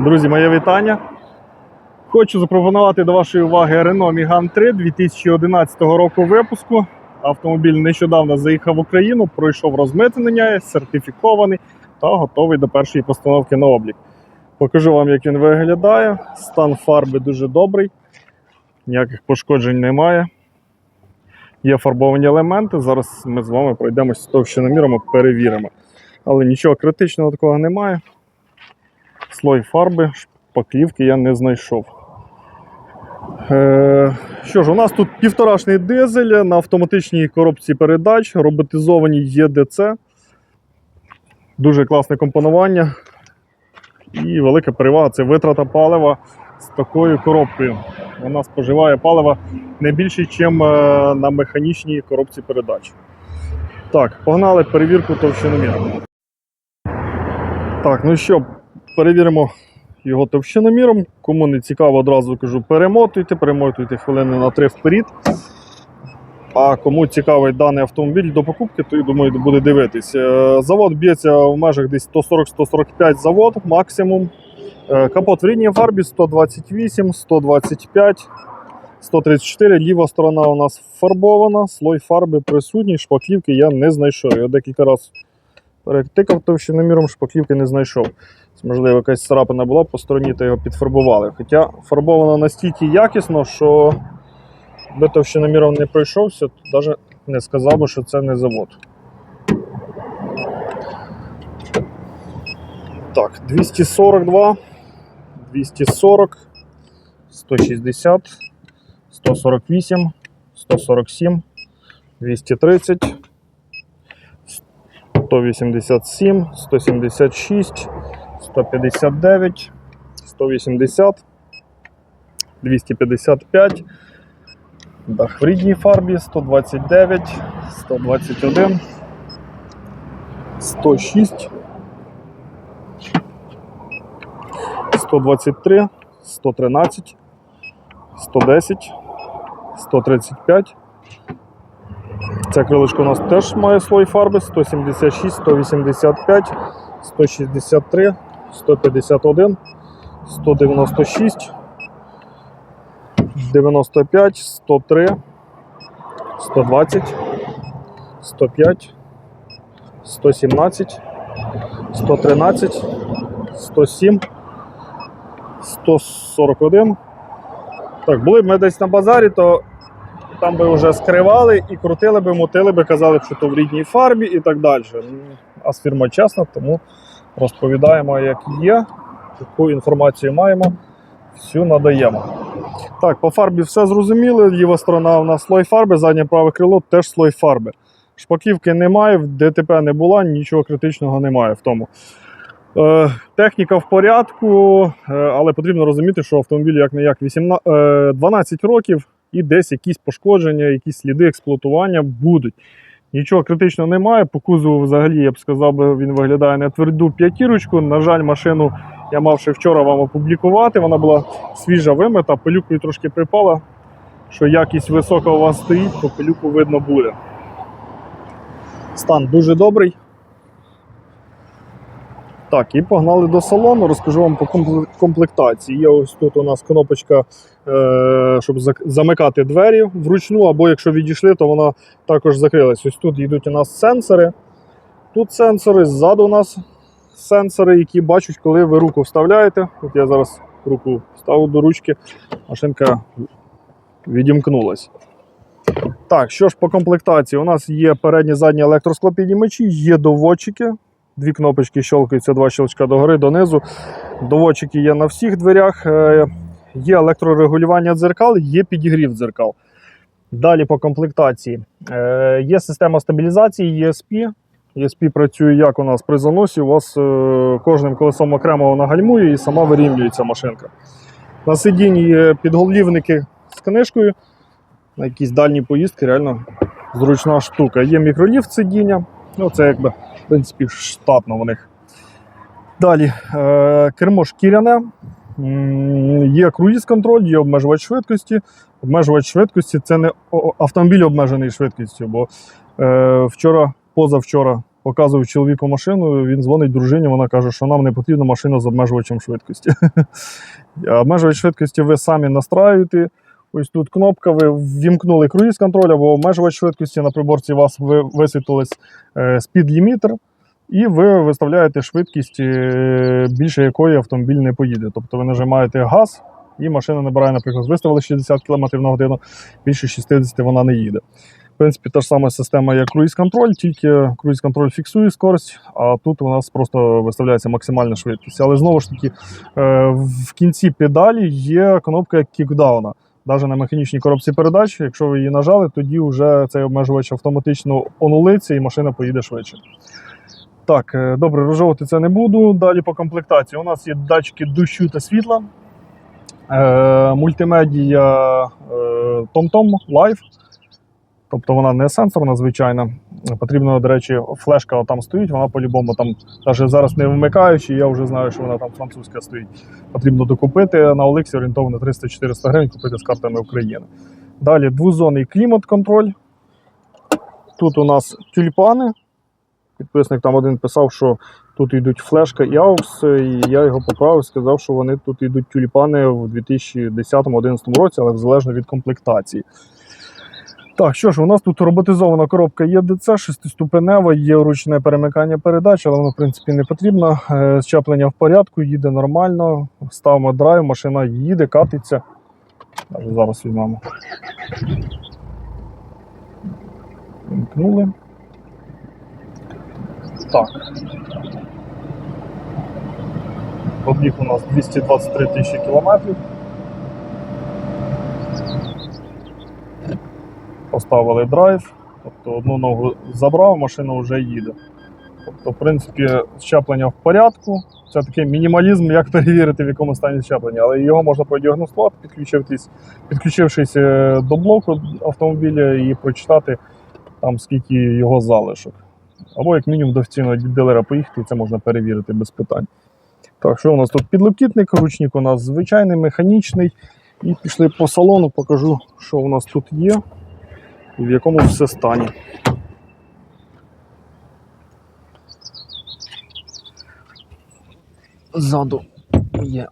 Друзі, моє вітання. Хочу запропонувати до вашої уваги Renault Megane 3 2011 року випуску. Автомобіль нещодавно заїхав в Україну, пройшов розмитнення, сертифікований та готовий до першої постановки на облік. Покажу вам, як він виглядає. Стан фарби дуже добрий, ніяких пошкоджень немає. Є фарбовані елементи. Зараз ми з вами пройдемося з товщиноміром, перевіримо. Але нічого критичного такого немає. Слой фарби, шпаклівки я не знайшов. Е, що ж, у нас тут півторашний дизель на автоматичній коробці передач, роботизованій ЄДЦ. Дуже класне компонування. І велика перевага це витрата палива з такою коробкою. Вона споживає палива не більше, ніж на механічній коробці передач. Так, погнали перевірку товщиноміру. Так, ну що, перевіримо його товщиноміром. Кому не цікаво, одразу кажу, перемотуйте, перемотуйте хвилини на 3 вперед. А кому цікавий даний автомобіль до покупки, то я думаю, буде дивитись. Е, Завод б'ється в межах десь 140-145 завод максимум. Е, Капот в рідній фарбі 128, 125, 134. Ліва сторона у нас фарбована, слой фарби присутній, шпаклівки я не знайшов. Я декілька разів перетикав товщиноміром, шпаклівки не знайшов. Можливо, якась царапина була по стороні, то його підфарбували. Хоча фарбовано настільки якісно, що би товщиноміром не пройшовся, то навіть не сказав би, що це не завод. Так, 242, 240, 160, 148, 147, 230, 187, 176, 159, 180, 255, дах в рідній фарбі 129, 121, 106, 123, 113, 110, 135. Це крилишко у нас теж має слой фарби 176, 185, 163, 151, 196, 95, 103, 120, 105, 117, 113, 107, 141. Так, були б ми десь на базарі, то там би вже скривали і крутили би, мотили би, казали б, що то в рідній фарбі і так далі. Ну, А з фірма чесна, тому розповідаємо, як є, яку інформацію маємо, всю надаємо. Так, по фарбі все зрозуміло. Ліва сторона у нас слой фарби, заднє праве крило теж слой фарби. Шпаківки немає, ДТП не була, нічого критичного немає в тому. Е, техніка в порядку, е, але потрібно розуміти, що автомобіль як не як 18, е, 12 років і десь якісь пошкодження, якісь сліди експлуатування будуть. Нічого критичного немає. По кузову взагалі, я б сказав, він виглядає на тверду п'ятірочку. На жаль, машину я мав ще вчора вам опублікувати. Вона була свіжа вимита, пилюкою трошки припала. Що якість висока у вас стоїть, по пилюку видно буде. Стан дуже добрий. Так, і погнали до салону. Розкажу вам по комплектації. Є ось тут у нас кнопочка, е, щоб замикати двері вручну, або якщо відійшли, то вона також закрилась. Ось тут йдуть у нас сенсори. Тут сенсори, ззаду у нас сенсори, які бачать, коли ви руку вставляєте. От я зараз руку ставив до ручки, машинка відімкнулась. Так, що ж по комплектації? У нас є передні задні електросклопіднімачі, є доводчики. Дві кнопочки щелкаються, два щелчка догори, донизу. Доводчики є на всіх дверях. Е, Є електрорегулювання дзеркал, є підігрів дзеркал. Далі по комплектації. Е, Є система стабілізації ESP. ESP працює як у нас при заносі. У вас е, кожним колесом окремо вона гальмує і сама вирівнюється машинка. На сидінні є підголівники з книжкою. На якісь дальні поїздки реально зручна штука. Є мікроліфт сидіння. Ну, це якби принципі, штатно у них. Далі, е, кермо шкіряне, є круїз-контроль, є обмежувач швидкості. Обмежувач швидкості це не автомобіль обмежений швидкістю, бо е, вчора, позавчора показував чоловіку машину, він дзвонить дружині, вона каже, що нам не потрібна машина з обмежувачем швидкості. Обмежувач швидкості ви самі настраюєте. Ось тут кнопка, ви ввімкнули круїз контроль або обмежувач швидкості на приборці у вас ви- висвітилось е, спідлімітер, і ви виставляєте швидкість, е, більше якої автомобіль не поїде. Тобто ви нажимаєте газ, і машина набирає, наприклад, виставили 60 км на годину, більше 60 вона не їде. В принципі, та ж сама система, як круїз контроль, тільки круїз контроль фіксує скорость, а тут у нас просто виставляється максимальна швидкість. Але знову ж таки, е, в кінці педалі є кнопка кікдауна. Навіть на механічній коробці передач, якщо ви її нажали, тоді вже цей обмежувач автоматично онулиться і машина поїде швидше. Так, е, добре, розжовувати це не буду. Далі по комплектації. У нас є датчики дощу та світла, е, мультимедія е, TomTom Live. Тобто вона не сенсорна, звичайно. Потрібно, до речі, флешка там стоїть, вона по-любому там, навіть зараз не вмикаючи, я вже знаю, що вона там французька стоїть. Потрібно докупити на Олексі орієнтовно 300-400 гривень купити з картами України. Далі двозонний клімат-контроль. Тут у нас тюльпани. Підписник там один писав, що тут йдуть флешка і аукс, і я його поправив, сказав, що вони тут йдуть тюльпани в 2010-2011 році, але залежно від комплектації. Так, що ж, у нас тут роботизована коробка ЄДЦ, шестиступенева, є ручне перемикання передач, але воно, в принципі, не потрібно. Е, Щеплення в порядку, їде нормально. Ставимо драйв, машина їде, катиться. Зараз візьмемо. Вімкнули. Так. Пробіг у нас 223 тисячі кілометрів. Поставили драйв, тобто одну ногу забрав, машина вже їде. Тобто, в принципі, щеплення в порядку. Це такий мінімалізм, як перевірити, в якому стані щеплення, але його можна продіагностувати, підключившись, підключившись е, до блоку автомобіля і прочитати там скільки його залишок. Або як мінімум до офіційного дилера поїхати, і це можна перевірити без питань. Так, що у нас тут підлокітник, ручник у нас звичайний, механічний. І пішли по салону, покажу, що у нас тут є і в якому все стані. Ззаду є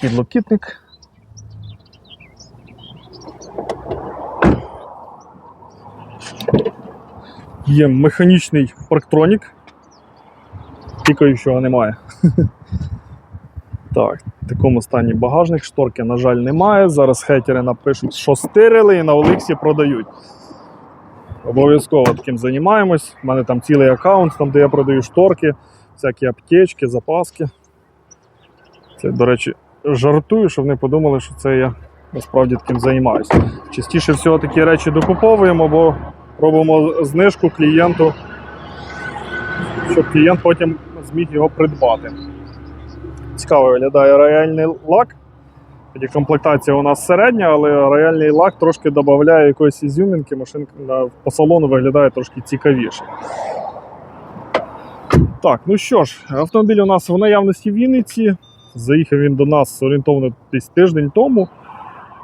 підлокітник. Є механічний парктронік. Тікаючого немає. Так, в такому стані багажник, шторки, на жаль, немає. Зараз хейтери напишуть, що стирили і на Олексі продають. Обов'язково таким займаємось. У мене там цілий аккаунт, там, де я продаю шторки, всякі аптечки, запаски. Це, до речі, жартую, щоб не подумали, що це я насправді таким займаюся. Частіше всього такі речі докуповуємо, бо робимо знижку клієнту, щоб клієнт потім зміг його придбати. Цікаво виглядає рояльний лак. Тоді комплектація у нас середня, але рояльний лак трошки додає якоїсь ізюмінки, машинка по салону виглядає трошки цікавіше. Так, ну що ж, автомобіль у нас в наявності в Вінниці. Заїхав він до нас орієнтовно десь тиждень тому.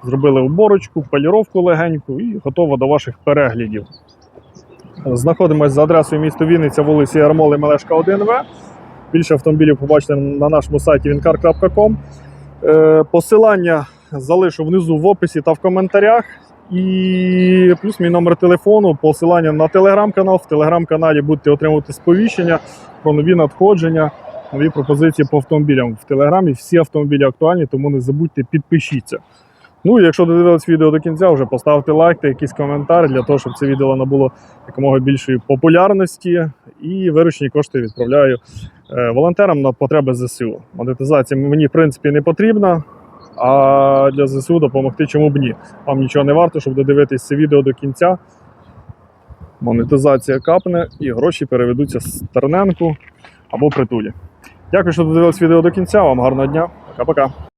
Зробили уборочку, поліровку легеньку і готово до ваших переглядів. Знаходимося за адресою місто Вінниця, вулиці Ярмоли Мелешка 1В. Більше автомобілів побачите на нашому сайті wincar.com. Е, Посилання залишу внизу в описі та в коментарях. І плюс мій номер телефону, посилання на телеграм-канал. В телеграм-каналі будете отримувати сповіщення про нові надходження, нові пропозиції по автомобілям. В телеграмі всі автомобілі актуальні, тому не забудьте, підпишіться. Ну і якщо додивились відео до кінця, вже поставте лайк та якийсь коментар для того, щоб це відео набуло якомога більшої популярності. І виручені кошти відправляю е, волонтерам на потреби ЗСУ. Монетизація мені, в принципі, не потрібна. А для ЗСУ допомогти чому б ні. Вам нічого не варто, щоб додивитись це відео до кінця. Монетизація капне і гроші переведуться Стерненку або притулі. Дякую, що додивились відео до кінця. Вам гарного дня. Пока-пока.